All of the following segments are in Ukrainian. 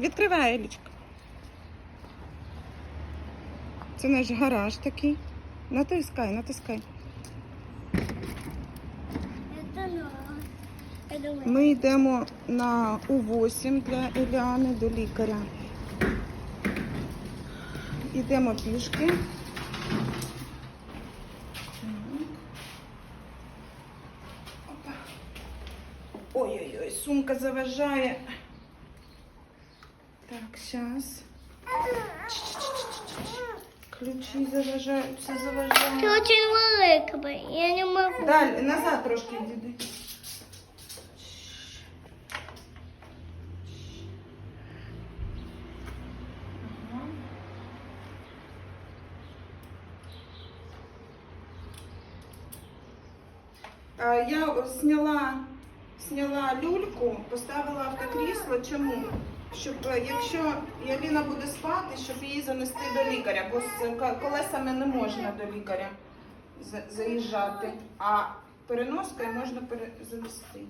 Відкривай, Елічка. Це наш гараж такий. Натискай, натискай. Ми йдемо на У8 для Еліани до лікаря. Йдемо пішки. Ой-ой-ой, сумка заважає. Так, зараз. Ключі заважають, все Ты заважає. очень великий. Я не могу. Далі, назад трошки йди. А, Я зняла, зняла люльку, поставила автокрісло. Чому? Щоб е, якщо Яліна буде спати, щоб її занести до лікаря, бо з колесами не можна до лікаря заїжджати, а переноскою можна занести.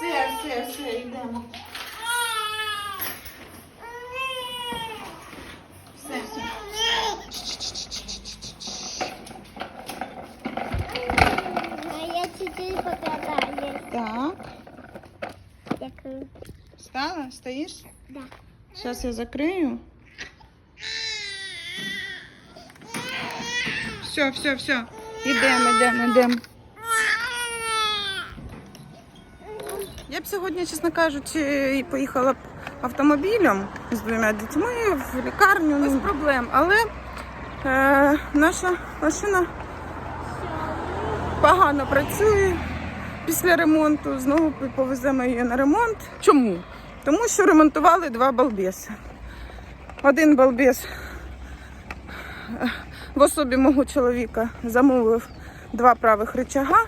Все, все, все, йдемо. Все, все. А я чуть-чуть покатаюсь. Так, Дякую. встала, стоїш? Да. Зараз я закрию. Все, все, все. Ідемо, йдемо, йдемо. Я б сьогодні, чесно кажучи, і поїхала б автомобілем з двома дітьми в лікарню без проблем. Але е, наша машина погано працює після ремонту. Знову повеземо її на ремонт. Чому? Тому що ремонтували два балбеси. Один балбес е, в особі мого чоловіка замовив два правих рычага,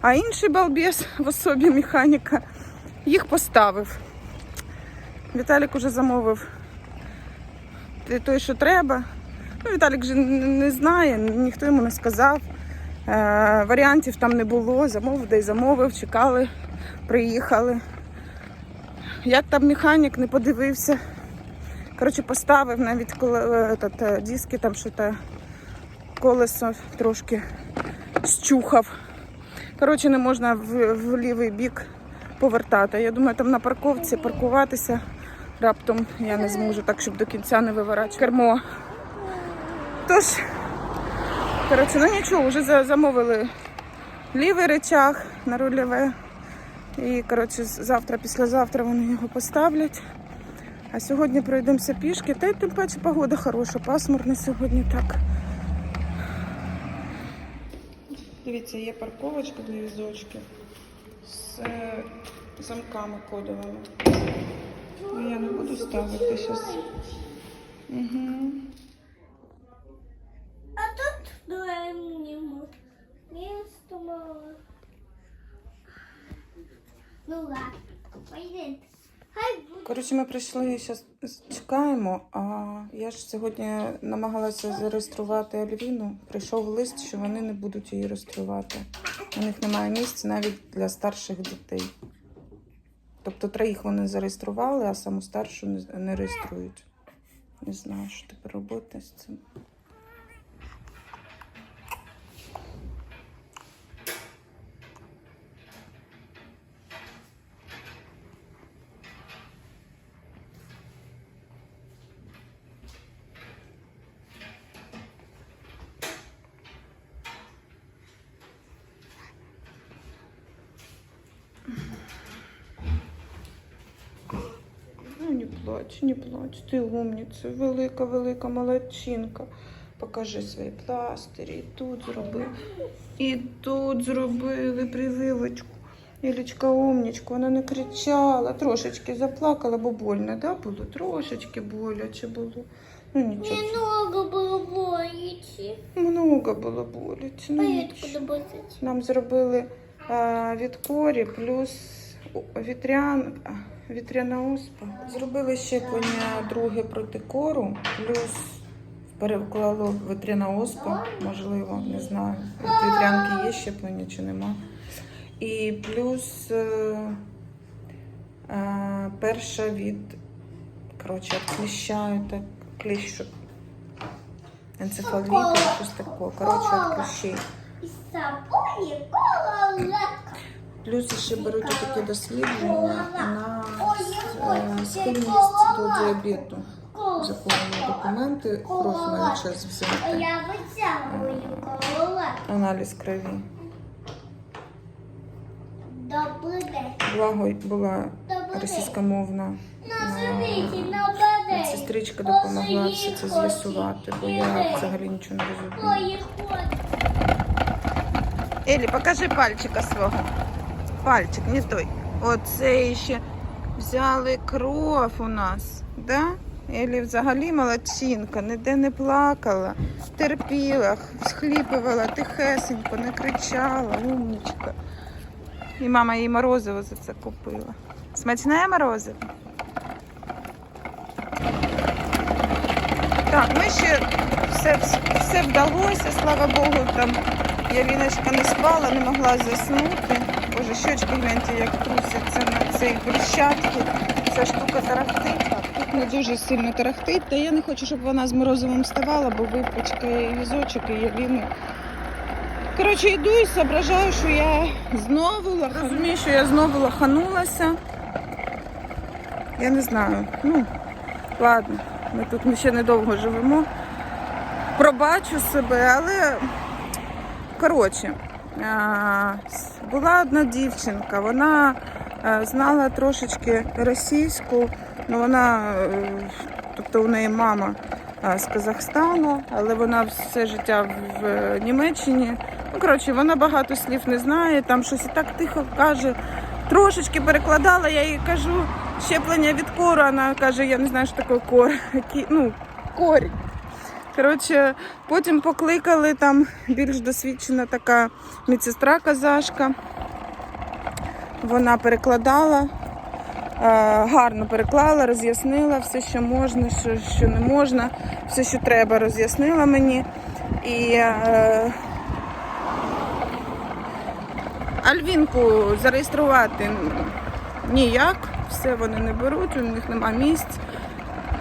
а інший балбес в особі механіка їх поставив. Віталік уже замовив той, що треба. Ну, Віталік же не знає, ніхто йому не сказав. Е, варіантів там не було. Замовив, де й замовив, чекали, приїхали. Як там механік не подивився. Коротше, поставив навіть е, этот, е, диски, там що то колесо трошки щухав. Коротше, не можна в, в лівий бік повертати. Я думаю, там на парковці паркуватися раптом я не зможу, так щоб до кінця не виворачувати кермо. Тож, коротше, ну нічого, вже замовили лівий речах на рульове. І коротше, завтра, післязавтра вони його поставлять. А сьогодні пройдемося пішки. Та й тим паче погода хороша, пасмурно сьогодні так. Дивіться, є парковочка для візочків з е, замками кодовими. Ну, я не буду ставити зараз. Угу. А тут. Місто мало. Коротше, ми прийшли, зараз чекаємо. А я ж сьогодні намагалася зареєструвати Альвіну. Прийшов лист, що вони не будуть її реєструвати. У них немає місця навіть для старших дітей. Тобто троїх вони зареєстрували, а саму старшу не реєструють. Не знаю, що тепер робити з цим. Ну, не плач, не плач. Ти умниця, велика, велика молодчинка. Покажи свої пластирі. І тут зробили. І тут зробили прививочку. Ілічка умнічка, вона не кричала, трошечки заплакала, бо больно, да, було? Трошечки боляче було. Ну нічого. Немного було боляче. Много було боляче. Ну, нічого. Нам зробили а, від корі плюс вітрян, вітряна оспа. Зробили щеплення друге проти кору, плюс переклало вітряна оспа, можливо, не знаю. Від вітрянки є щеплення чи нема. І плюс е, е, перша від коротше, від кліща, так, кліщ, що щось таке. Коротше, від кліщей. І. Плюс ще беруть таке дослідження на схильність до діабету. Заповнені документи, кров навіть час взяти. Аналіз крові. Благо була російськомовна бадей. сестричка допомогла все це з'ясувати, бо я взагалі нічого не розумію. Елі, покажи пальчика свого. Пальчик, не той. Оце ще взяли кров у нас. Да? Елі взагалі молодчинка, ніде не плакала, терпіла, схліпувала тихесенько, не кричала, умничка. І мама їй морозиво за це купила. Смачне морозиво? Так, ми ще все, все вдалося, слава Богу, там Яліночка не спала, не могла заснути. Боже, щочки гляньте, як трусяться на цій брусчатці. Ця штука тарахтить. Тут не дуже сильно тарахтить, та я не хочу, щоб вона з морозивом вставала, бо випачкає візочок, і Яліну. Коротше, йду і зображаю, що я знову лаха... розумію, що я знову лоханулася. Я не знаю. Ну, ладно, ми тут ми ще недовго живемо. Пробачу себе, але коротше, була одна дівчинка, вона е, знала трошечки російську, ну вона, е, тобто у неї мама е, з Казахстану, але вона все життя в- Німеччині. Ну, коротше, вона багато слів не знає, там щось і так тихо каже. Трошечки перекладала, я їй кажу, щеплення від кору, вона каже, я не знаю, що таке кор. Ну, корінь. Коротше, потім покликали там більш досвідчена така медсестра казашка. Вона перекладала, е, гарно переклала, роз'яснила все, що можна, що, що не можна, все, що треба, роз'яснила мені. І е, Альвінку зареєструвати ніяк, все вони не беруть, у них нема місць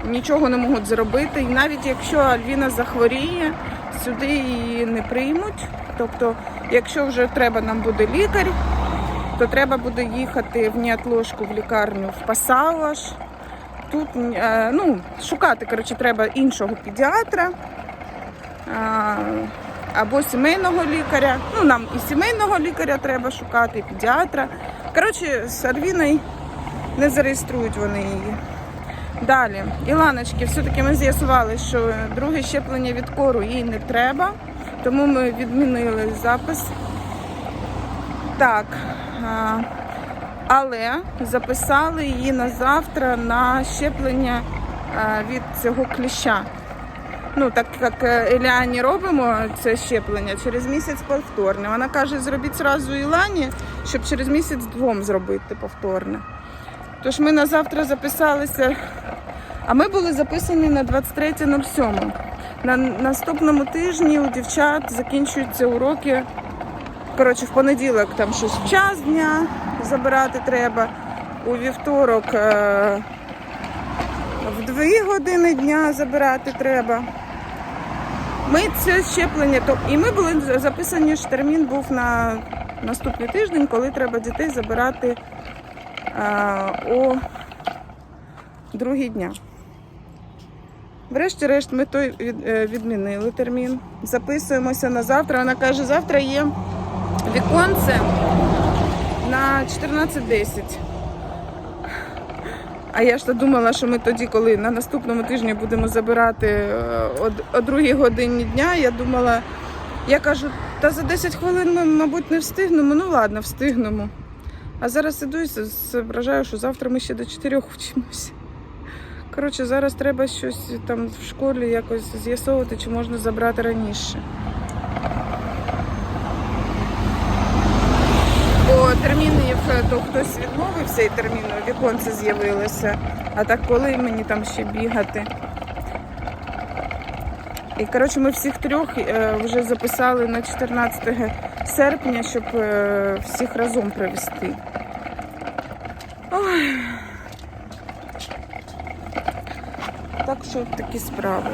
нічого не можуть зробити. І навіть якщо Альвіна захворіє, сюди її не приймуть. Тобто, якщо вже треба нам буде лікар, то треба буде їхати в неотложку в лікарню в Пасауаш. Тут е, ну, шукати коротше, треба іншого педіатра або сімейного лікаря. Ну, нам і сімейного лікаря треба шукати, і педіатра. Коротше, з Альвіною не зареєструють вони її. Далі, Іланочки, все-таки ми з'ясували, що друге щеплення від кору їй не треба, тому ми відмінили запис. Так, але записали її на завтра на щеплення від цього кліща. Ну, так як е, Еліані робимо це щеплення через місяць повторне. Вона каже, зробіть зразу Ілані, щоб через місяць двом зробити повторне. Тож ми на завтра записалися, а ми були записані на 23.07. На наступному тижні у дівчат закінчуються уроки. Коротше, в понеділок там щось в час дня забирати треба. У вівторок е, в 2 години дня забирати треба. Ми це щеплення, то і ми були записані, що термін був на наступний тиждень, коли треба дітей забирати о другий дня. Врешті-решт ми той е, відмінили термін. Записуємося на завтра. Вона каже, завтра є віконце на 14.10. А я ж то думала, що ми тоді, коли на наступному тижні будемо забирати е, о другій годині дня, я думала, я кажу, та за 10 хвилин ми, мабуть, не встигнемо. Ну ладно, встигнемо. А зараз іду і зображаю, що завтра ми ще до 4 вчимося. Коротше, зараз треба щось там в школі якось з'ясовувати, чи можна забрати раніше. Бо термінів то хтось відмовився і терміну віконце з'явилося. А так коли мені там ще бігати? І коротше, ми всіх трьох е, вже записали на 14 серпня, щоб е, всіх разом провести. Ой. Так що такі справи.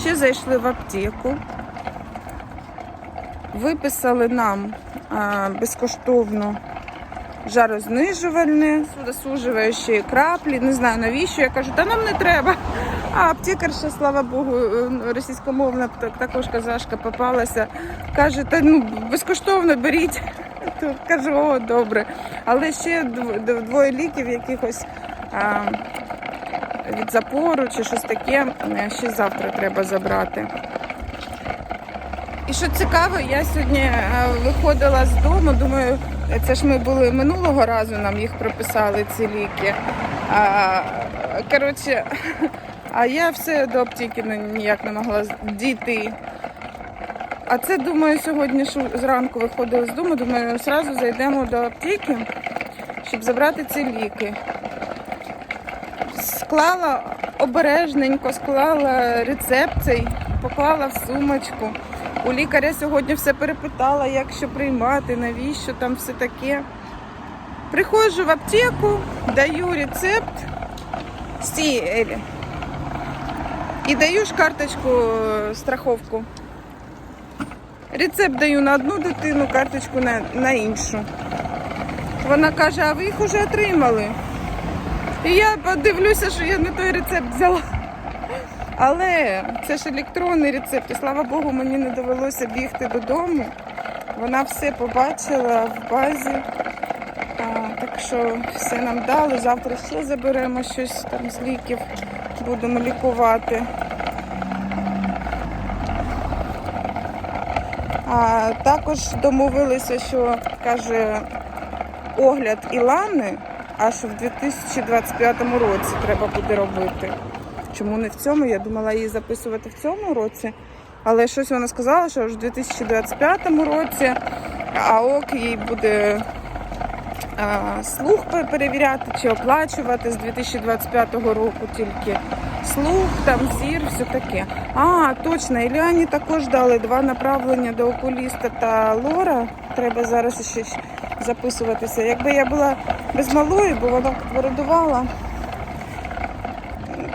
Ще зайшли в аптеку. Виписали нам а, безкоштовно жарознижувальне, судосужуючі краплі. Не знаю навіщо. Я кажу, та нам не треба. А аптекарша, слава Богу, е, російськомовна також казашка попалася. Каже, та ну безкоштовно беріть. То кажу, о, добре. Але ще дв- дв- двоє ліків якихось а, від запору чи щось таке. е, Ще завтра треба забрати. І що цікаво, я сьогодні е, виходила з дому, думаю, це ж ми були минулого разу, нам їх прописали ці ліки. А, коротше, а я все до аптеки ніяк не могла дійти. А це думаю, сьогодні що зранку виходила з дому, думаю, одразу зайдемо до аптеки, щоб забрати ці ліки. Склала обережненько, склала рецепт цей, поклала в сумочку. У лікаря сьогодні все перепитала, як що приймати, навіщо там все таке. Приходжу в аптеку, даю рецепт стій, Елі. І даю карточку е, страховку. Рецепт даю на одну дитину, карточку на, на іншу. Вона каже, а ви їх уже отримали. І я подивлюся, що я не той рецепт взяла. Але це ж електронний рецепт, і слава Богу, мені не довелося бігти додому. Вона все побачила в базі. А, так що все нам дали. Завтра ще заберемо щось там з ліків, будемо лікувати. А також домовилися, що каже огляд Ілани аж в 2025 році треба буде робити. Чому не в цьому? Я думала її записувати в цьому році. Але щось вона сказала, що аж в 2025 році АОК їй буде а, слух перевіряти чи оплачувати з 2025 року тільки слух, там зір, все таке. А, точно, Іліані також дали два направлення до окуліста та лора. Треба зараз ще записуватися. Якби я була без малої, бо вона виродувала,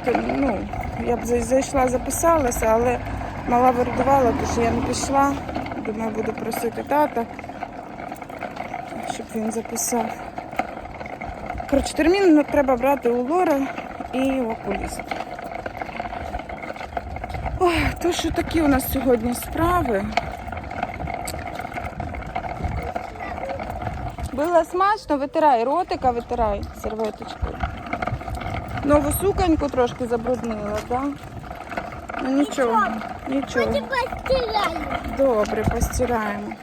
то, ну, я б зайшла, записалася, але мала виродувала, тож я не пішла. Думаю, буду просити тата, щоб він записав. Коротше, термін треба брати у лора і у окуліста. Ой, то що такі у нас сьогодні справи. Було смачно, витирай, ротика витирай серветочкою. Нову суконьку трошки забруднила, так? Да? Ну нічого, нічого. Добре, постираємо.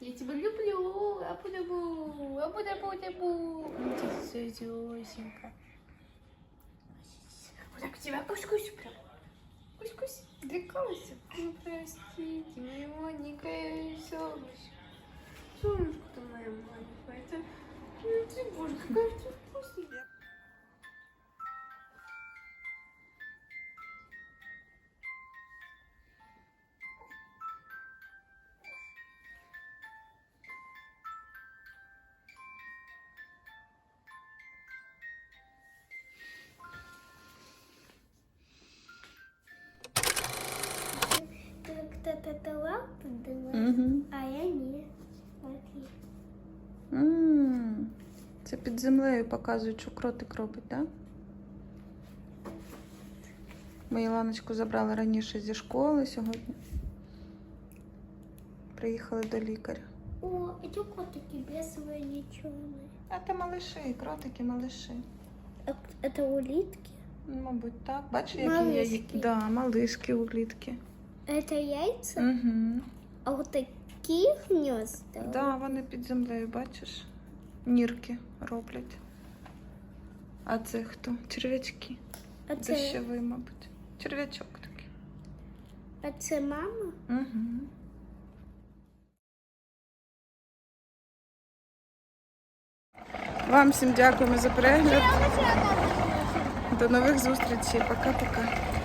Я тебя люблю, абу-дабу, абу-дабу-дабу. Сосенька. Вот так тебя кусь-кусь прям. Кусь-кусь. Дрекалась. Ну, простите, моя маленькая солнышко. Солнышко-то моя маленькая. Это... Ну, ты, боже, какая ты я не. Смотри. м Це під землею показують, що кротик робить, так? Да? Ми Іланочку забрали раніше зі школи сьогодні. Приїхали до лікаря. О, эти котики бесовые, не черные. А це малиші, кротики, малиші. Это улитки? Ну, Мабуть, так. Бачиш, які є. Малишки. Да, малишки улітки. Это яйца? Угу. А вот такие гнезда? Да, вони під землею, бачиш? Нірки роблять. А це хто? Черв'ячки. А це, Дощовий, мабуть. Черв'ячок такий. а це мама? Угу. Вам всім дякуємо за перегляд. До нових зустрічей. Пока-пока.